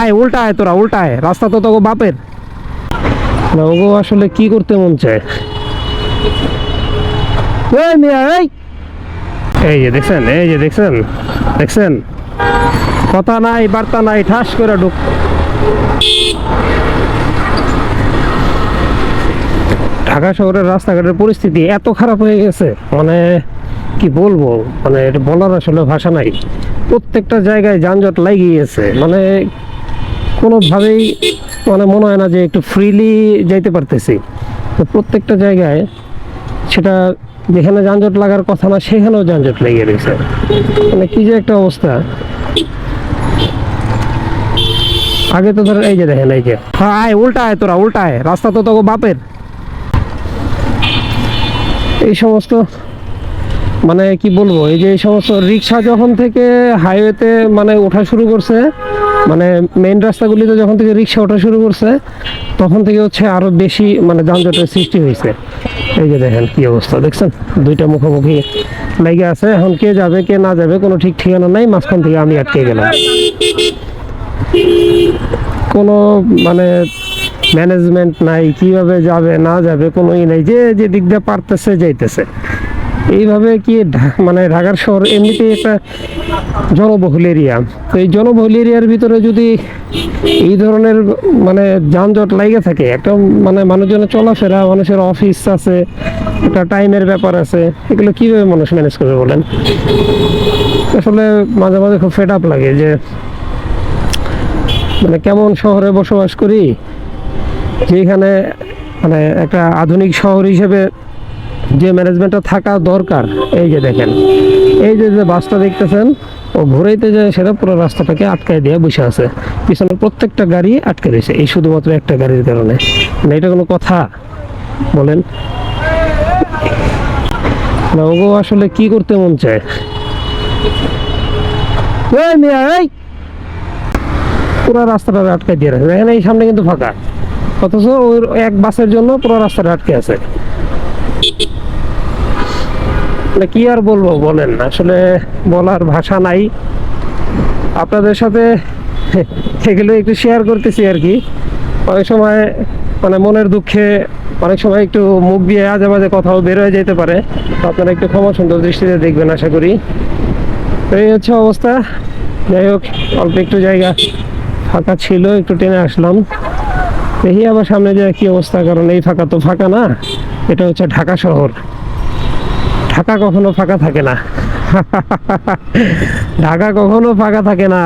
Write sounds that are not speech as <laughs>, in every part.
আয় উল্টা আয় তোরা উল্টা আয়। রাস্তা তো তোকে বাপের। না ওগো আসলে কি করতে মন চায়? এই মিয়া এই। এই যে দেখছেন এই যে দেখছেন দেখছেন? কথা নাই বার্তা নাই ঠাস করে ঢুক। ঢাকা শহরের রাস্তাঘাটের পরিস্থিতি এত খারাপ হয়ে গেছে মানে কি বলব? মানে এটা বলার আসলে ভাষা নাই। প্রত্যেকটা জায়গায় যানজট লাগিয়ে গেছে মানে কোনোভাবেই মানে মনে হয় না যে একটু ফ্রিলি যাইতে পারতেছি। তো প্রত্যেকটা জায়গায় সেটা যেখানে যানজট লাগার কথা না, সেখানেও যানজট লেগে রয়েছে। মানে কি যে একটা অবস্থা। আগে তো ধরেন এই যে দেখেন, এই যে। হ্যাঁ আয় উল্টা আয় তোরা উল্টা আয় রাস্তা তো তোকে বাপের। এই সমস্ত মানে কি বলব, এই যে এই সমস্ত রিক্সা যখন থেকে হাইওয়েতে মানে ওঠা শুরু করছে মানে মেইন রাস্তাগুলিতে যখন থেকে রিক্সা ওঠা শুরু করছে, তখন থেকে হচ্ছে আরও বেশি মানে যানজটের সৃষ্টি হয়েছে। এই যে দেখেন কি অবস্থা, দেখছেন? দুইটা মুখোমুখি লেগে আছে, এখন কে যাবে, কে না যাবে, কোনো ঠিক ঠিকানা নাই, মাঝখান থেকে আমি আটকে গেলাম। কোনো মানে ম্যানেজমেন্ট নাই, কীভাবে যাবে, না যাবে, কোনো ই নাই, যে যে দিক দিয়ে পারতেছে, যাইতেছে। এইভাবে কি মানে ঢাকার শহর এমনিতেই একটা জনবহুল এরিয়া তো এই জনবহুল এরিয়ার ভিতরে যদি এই ধরনের মানে যানজট লাগে থাকে, একটা মানে মানুষজনের চলাফেরা, মানুষের অফিস আছে, একটা টাইমের ব্যাপার আছে, এগুলো কীভাবে মানুষ ম্যানেজ করবে বলেন? আসলে মাঝে মাঝে খুব ফেড আপ লাগে যে মানে কেমন শহরে বসবাস করি, যেখানে মানে একটা আধুনিক শহর হিসেবে যে ম্যানেজমেন্টটা থাকা দরকার, এই যে দেখেন, এই যে যে বাসটা দেখতেছেন, ও ঘুরাইতে যায় সেটা পুরো রাস্তাটাকে আটকায় দিয়ে বসে আছে। পিছনে প্রত্যেকটা গাড়ি আটকে রয়েছে, এই শুধুমাত্র একটা গাড়ির কারণে। মানে এটা কোনো কথা? বলেন। না আসলে কি করতে মন চায়? পুরো রাস্তাটা আটকে দিয়ে রাখে দেখেন, এই সামনে কিন্তু ফাঁকা। অথচ ওই এক বাসের জন্য পুরো রাস্তাটা আটকে আছে। মানে কি আর বলব বলেন, আসলে বলার ভাষা নাই। আপনাদের সাথে এগুলো একটু শেয়ার করতেছি আর কি। অনেক সময় মানে মনের দুঃখে অনেক সময় একটু মুখ দিয়ে আজে বাজে কথাও বের হয়ে যেতে পারে। তো আপনারা একটু ক্ষমা সুন্দর দৃষ্টিতে দেখবেন, আশা করি। তো এই হচ্ছে অবস্থা। যাই হোক, অল্প একটু জায়গা ফাঁকা ছিল, একটু টেনে আসলাম। দেখি আবার সামনে যায় কি অবস্থা, কারণ এই ফাঁকা তো ফাঁকা না। এটা হচ্ছে ঢাকা শহর। ঢাকা কখনো ফাঁকা থাকে না। <laughs> ঢাকা কখনো ফাঁকা থাকে না।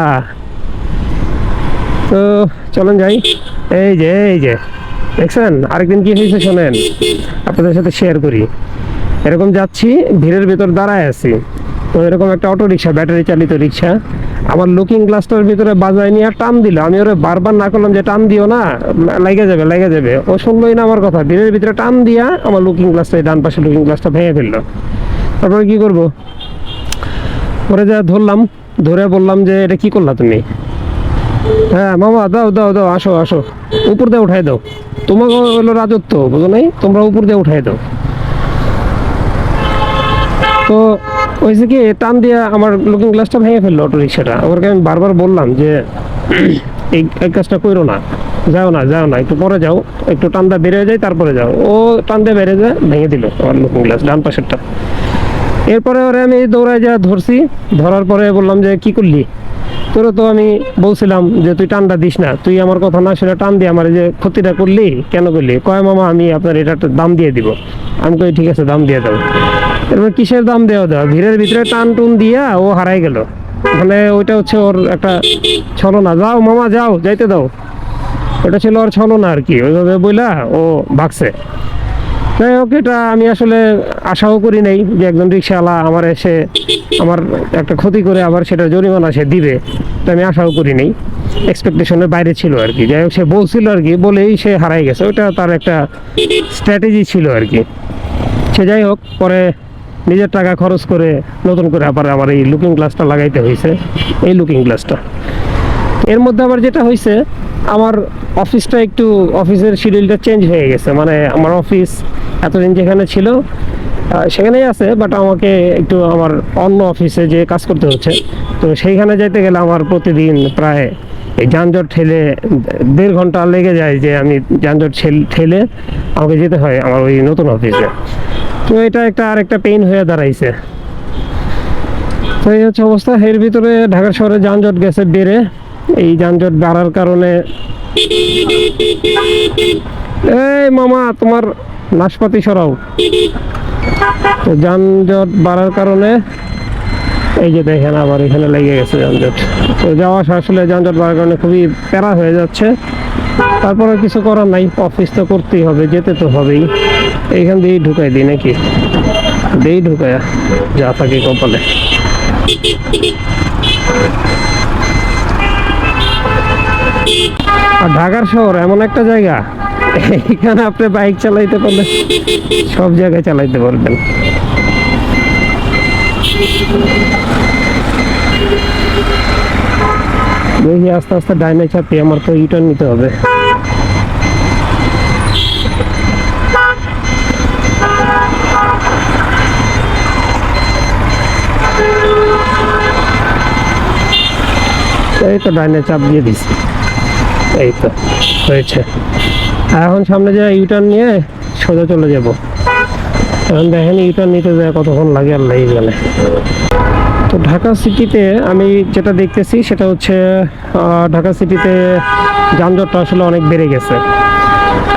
তো চলেন যাই। এই যে এই যে। দেখছেন? আরেকদিন কি হয়েছে শোনেন? আপনাদের সাথে শেয়ার করি। এরকম যাচ্ছি, ভিড়ের ভেতর দাঁড়ায় আছি। তো এরকম একটা অটো রিক্সা ব্যাটারি চালিত রিক্সা। আমার লুকিং গ্লাসটার ভিতরে বাজায় নিয়ে টান দিল। আমি ওরে বারবার না করলাম যে টান দিও না লেগে যাবে লেগে যাবে। ও শুনলোই না আমার কথা। ভিড়ের ভিতরে টান দিয়া আমার লুকিং গ্লাসটা ডান পাশে লুকিং গ্লাসটা ভেঙে ফেলল। তারপরে কি করব? পরে যা ধরলাম, ধরে বললাম যে এটা কি করলা তুমি? হ্যাঁ মামা, দাও দাও দাও, আসো আসো। উপর দিয়ে উঠাই দাও। তোমাকে হলো রাজত্ব, বুঝো নাই? তোমরা উপর দিয়ে উঠাই দাও। তো হয়েছে কি, টান দিয়ে আমার লুকিং গ্লাসটা ভেঙে ফেলল অটো রিক্সাটা ওকে আমি বারবার বললাম যে, এই এই কাজটা করো না। যাও না যাও না, একটু পরে যাও। একটু টান্দা বেড়ে যায় তারপরে যাও। ও টান দিয়ে বেড়ে যায়, ভেঙে দিল আমার লুকিং গ্লাস ডান পাশেরটা। এরপরে ওরে আমি দৌড়ায় যা ধরছি, ধরার পরে বললাম যে, কি করলি? তোরে তো আমি বলছিলাম যে, তুই টানটা দিস না, তুই আমার কথা না শুনে টান দিয়ে আমার যে ক্ষতিটা করলি, কেন করলি? কয়, মামা, আমি আপনার এটা দাম দিয়ে দিব। আমি কই, ঠিক আছে, দাম দিয়ে দাও। এরপর কিসের দাম দেওয়া দেওয়া? ভিড়ের ভিতরে টান টুন দিয়া ও হারাই গেল। মানে ওইটা হচ্ছে ওর একটা ছলনা। যাও মামা, যাও, যাইতে দাও। ওটা ছিল ওর ছলনা আর কি। ওইভাবে বইলা ও ভাগছে। যাই হোক, এটা আমি আসলে আশাও করি নাই যে একজন রিক্সাওয়ালা আমার এসে আমার একটা ক্ষতি করে আবার সেটা জরিমানা সে দিবে। এটা আমি আশাও করি নাই। এক্সপেকটেশনের বাইরে ছিল আর কি। যাই হোক, সে বলছিল আর কি, বলেই সে হারাই গেছে। ওটা তার একটা স্ট্র্যাটেজি ছিল আর কি। সে যাই হোক, পরে নিজের টাকা খরচ করে নতুন করে আবার আমার এই লুকিং গ্লাসটা লাগাইতে হয়েছে এই লুকিং গ্লাসটা এর মধ্যে আবার যেটা হয়েছে আমার অফিসটা একটু অফিসের শিডিউলটা চেঞ্জ হয়ে গেছে। মানে আমার অফিস এতদিন যেখানে ছিল সেখানেই আছে বাট আমাকে একটু আমার অন্য অফিসে যে কাজ করতে হচ্ছে, তো সেইখানে যাইতে গেলে আমার প্রতিদিন প্রায় এই যানজট ঠেলে দেড় ঘণ্টা লেগে যায় যে আমি যানজট ঠেল- আমাকে যেতে হয় আমার ওই নতুন অফিসে তো এটা একটা আর একটা পেইন হয়ে দাঁড়াইছে। তো এই হচ্ছে অবস্থা। এর ভিতরে ঢাকা শহরে যানজট গেছে বেড়ে। এই যানজট বাড়ার কারণে এই মামা, তোমার নাশপাতি সরাও। তো যানজট বাড়ার কারণে এই যে দেখেন আবার এখানে লেগে গেছে যানজট। তো যাওয়া আসা আসলে যানজট বাড়ার কারণে খুবই প্যারা হয়ে যাচ্ছে। তারপরে কিছু করার নাই, অফিস তো করতেই হবে, যেতে তো হবেই। এইখান দিয়েই ঢুকাই দিই নাকি? দিয়েই ঢুকায় যা থাকে কপালে। আর ঢাকার শহর এমন একটা জায়গা এখানে আপনি বাইক চালাইতে পারলে সব জায়গায় চালাইতে পারবেন। দেখি আস্তে আস্তে ডাইনে চাপি আমার তো ইউটার্ন নিতে হবে। এই তো ডাইনে চাপ দিয়ে দিছি। এই তো, হয়েছে। আর এখন সামনে যে ইউটার্ন নিয়ে সোজা চলে যাব। এখন দেখেন ইউটার্ন নিতে যায় কতক্ষণ লাগে আর লেগে গেলে। তো ঢাকা সিটিতে আমি যেটা দেখতেছি সেটা হচ্ছে ঢাকা সিটিতে যানজটটা আসলে অনেক বেড়ে গেছে।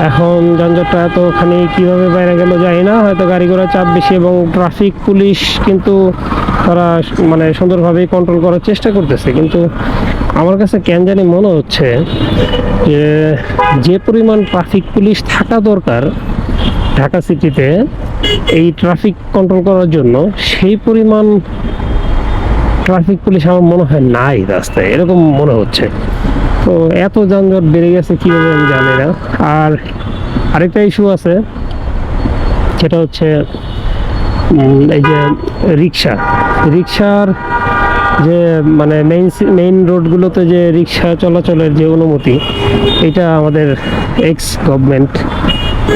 এখন যানজটটা এতখানি কীভাবে বাইরে গেল জানি না, হয়তো গাড়ি ঘোড়া চাপ বেশি এবং ট্রাফিক, পুলিশ কিন্তু তারা মানে সুন্দরভাবেই কন্ট্রোল করার চেষ্টা করতেছে। কিন্তু আমার কাছে কেন জানি মনে হচ্ছে যে যে পরিমাণ ট্রাফিক পুলিশ থাকা দরকার ঢাকা সিটিতে এই ট্রাফিক কন্ট্রোল করার জন্য, সেই পরিমাণ ট্রাফিক পুলিশ আমার মনে হয় নাই রাস্তায়, এরকম মনে হচ্ছে। তো এত যানজট বেড়ে গেছে কীভাবে আমি জানি না। আর আরেকটা ইস্যু আছে, সেটা হচ্ছে এই যে রিক্সা। রিক্সার যে মানে মেইন মেইন রোডগুলোতে যে রিক্সা চলাচলের যে অনুমতি, এটা আমাদের এক্স গভর্নমেন্ট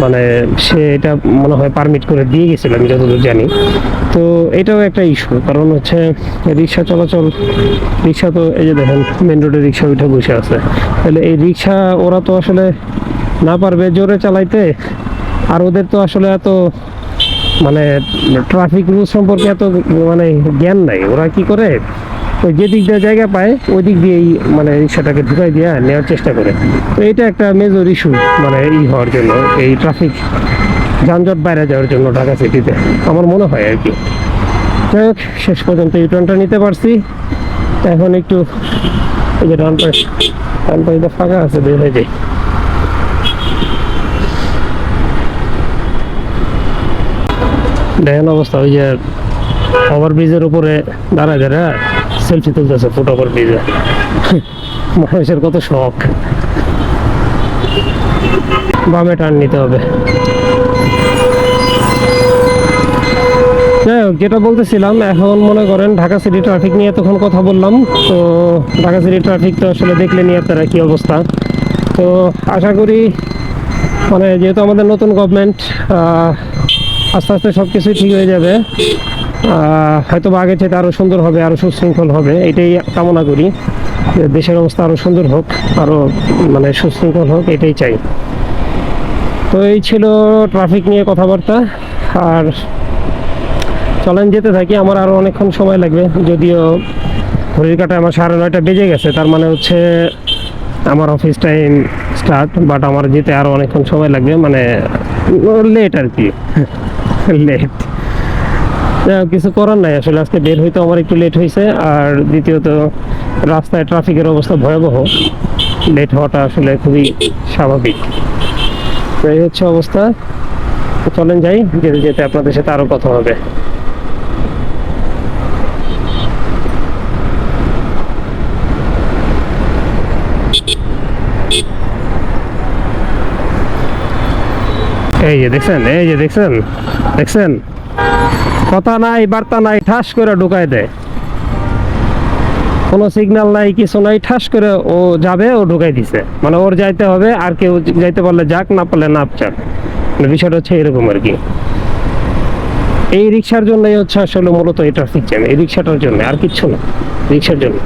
মানে সে এটা মনে হয় পারমিট করে দিয়ে গেছিল, আমি যতদূর জানি। তো এটাও একটা ইস্যু কারণ হচ্ছে রিক্সা চলাচল রিক্সা তো, এই যে দেখেন মেন রোডে রিক্সা উঠে বসে আছে। তাহলে এই রিক্সা ওরা তো আসলে না পারবে জোরে চালাইতে, আর ওদের তো আসলে এত মানে ট্রাফিক রুল সম্পর্কে এত মানে জ্ঞান নাই। ওরা কি করে? ওই যে দিক দিয়ে জায়গা পায়, ওই দিক দিয়েই মানে রিক্সাটাকে ঢুকাই দিয়ে নেওয়ার চেষ্টা করে। তো এটা একটা মেজর ইস্যু মানে ই হওয়ার জন্য, এই ট্রাফিক যানজট বাইরে যাওয়ার জন্য ঢাকা সিটিতে আমার মনে হয় আর কি। যাই হোক, শেষ পর্যন্ত ইউটার্নটা নিতে পারছি। এখন একটু এই যে ডান ডান ফাঁকা আছে, বের হয়ে যাই। দেখেন অবস্থা, ওই যে ওভার ব্রিজের উপরে দাঁড়ায় দাঁড়ায়। সেলফি তুলতেছে ফুট ওভার ব্রিজে মানুষের কত শখ। বামে টার্ন নিতে হবে। যেটা বলতেছিলাম, এখন মনে করেন ঢাকা সিটি ট্রাফিক নিয়ে তখন কথা বললাম। তো ঢাকা সিটি ট্রাফিক তো আসলে নিয়ে আপনারা কি অবস্থা। তো আশা করি মানে যেহেতু আমাদের নতুন গভর্নমেন্ট আস্তে আস্তে সব কিছুই ঠিক হয়ে যাবে। হয়তো বা আগের চাইতে আরও সুন্দর হবে আরও সুশৃঙ্খল হবে, এটাই কামনা করি। দেশের অবস্থা আরও সুন্দর হোক আরও মানে সুশৃঙ্খল হোক, এটাই চাই। তো এই ছিল ট্রাফিক নিয়ে কথাবার্তা। আর চলেন যেতে থাকি, আমার আরও অনেকক্ষণ সময় লাগবে। যদিও ঘড়ির কাটায় আমার সাড়ে নয়টা বেজে গেছে, তার মানে হচ্ছে আমার অফিস টাইম স্টার্ট, বাট আমার যেতে আরও অনেকক্ষণ সময় লাগবে মানে লেট আর কি। <laughs> লেট। কিছু করার নাই। আসলে আজকে বের হইতে আমার একটু লেট হয়েছে আর দ্বিতীয়ত রাস্তায় ট্রাফিকের অবস্থা ভয়াবহ। লেট হওয়াটা আসলে খুবই স্বাভাবিক। এই হচ্ছে অবস্থা। চলেন যাই, যেতে যেতে আপনাদের সাথে আরও কথা হবে। এই যে দেখছেন, এই যে দেখছেন দেখছেন? কথা নাই, বার্তা নাই, ঠাস করে ঢুকাই দেয়। কোনো সিগন্যাল নাই, কিছু নাই, ঠাস করে ও যাবে, ও ঢুকাই দিছে। মানে ওর যাইতে হবে, আর কেউ যাইতে পারলে যাক, না পারলে না চাক মানে বিষয়টা হচ্ছে এরকম আর কি। এই রিক্সার জন্যই হচ্ছে আসলে মূলত এই ট্রাফিক জ্যাম এই রিক্সাটার জন্য, আর কিচ্ছু না। রিক্সার জন্য।